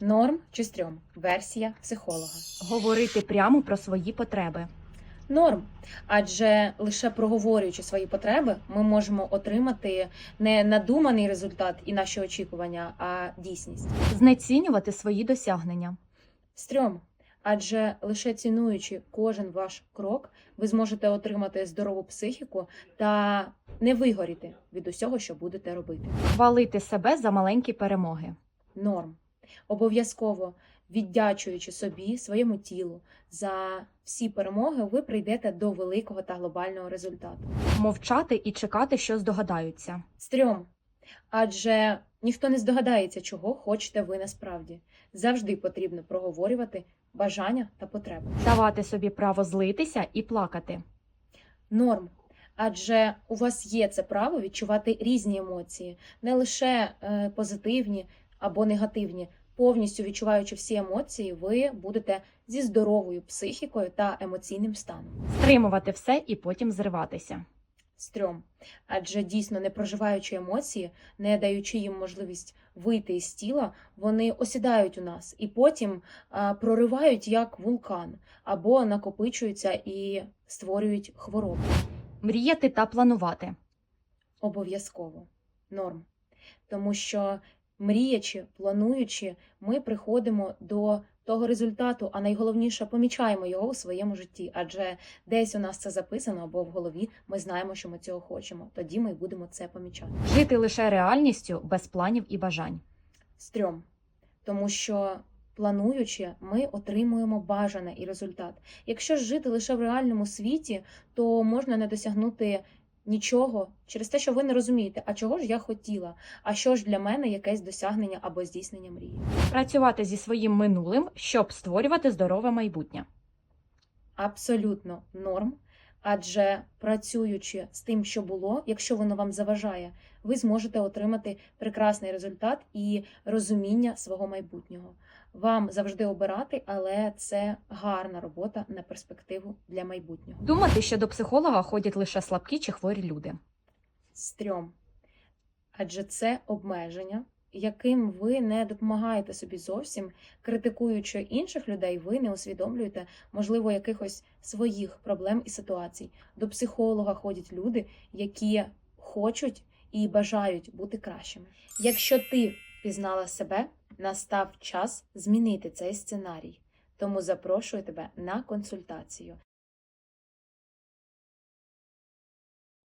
Норм чи стрьом? Версія психолога. Говорити прямо про свої потреби. Норм, адже лише проговорюючи свої потреби, ми можемо отримати не надуманий результат і наші очікування, а дійсність. Знецінювати свої досягнення. Стрьом, адже лише цінуючи кожен ваш крок, ви зможете отримати здорову психіку та не вигоріти від усього, що будете робити. Хвалити себе за маленькі перемоги. Норм. Обов'язково віддячуючи собі, своєму тілу за всі перемоги, ви прийдете до великого та глобального результату. Мовчати і чекати, що здогадаються. Стрьом. Адже ніхто не здогадається, чого хочете ви насправді. Завжди потрібно проговорювати бажання та потреби. Давати собі право злитися і плакати. Норм. Адже у вас є це право відчувати різні емоції, не лише е, позитивні або негативні. Повністю відчуваючи всі емоції, ви будете зі здоровою психікою та емоційним станом. Стримувати все і потім зриватися. Стрьом. Адже дійсно не проживаючи емоції, не даючи їм можливість вийти із тіла, вони осідають у нас і потім а, проривають як вулкан або накопичуються і створюють хворобу. Мріяти та планувати. Обов'язково норм. Тому що мріячи, плануючи, ми приходимо до того результату, а найголовніше помічаємо його у своєму житті. Адже десь у нас це записано або в голові ми знаємо, що ми цього хочемо. Тоді ми будемо це помічати. Жити лише реальністю без планів і бажань. Стрьом. Тому що плануючи, ми отримуємо бажане і результат. Якщо ж жити лише в реальному світі, то можна не досягнути нічого через те, що ви не розумієте, а чого ж я хотіла, а що ж для мене якесь досягнення або здійснення мрії. Працювати зі своїм минулим, щоб створювати здорове майбутнє. Абсолютно норм. Адже працюючи з тим, що було, якщо воно вам заважає, ви зможете отримати прекрасний результат і розуміння свого майбутнього. Вам завжди обирати, але це гарна робота на перспективу для майбутнього. Думати, що до психолога ходять лише слабкі чи хворі люди. Стрьом. Адже це обмеження, яким ви не допомагаєте собі зовсім, критикуючи інших людей, ви не усвідомлюєте, можливо, якихось своїх проблем і ситуацій. До психолога ходять люди, які хочуть і бажають бути кращими. Якщо ти пізнала себе, настав час змінити цей сценарій. Тому запрошую тебе на консультацію.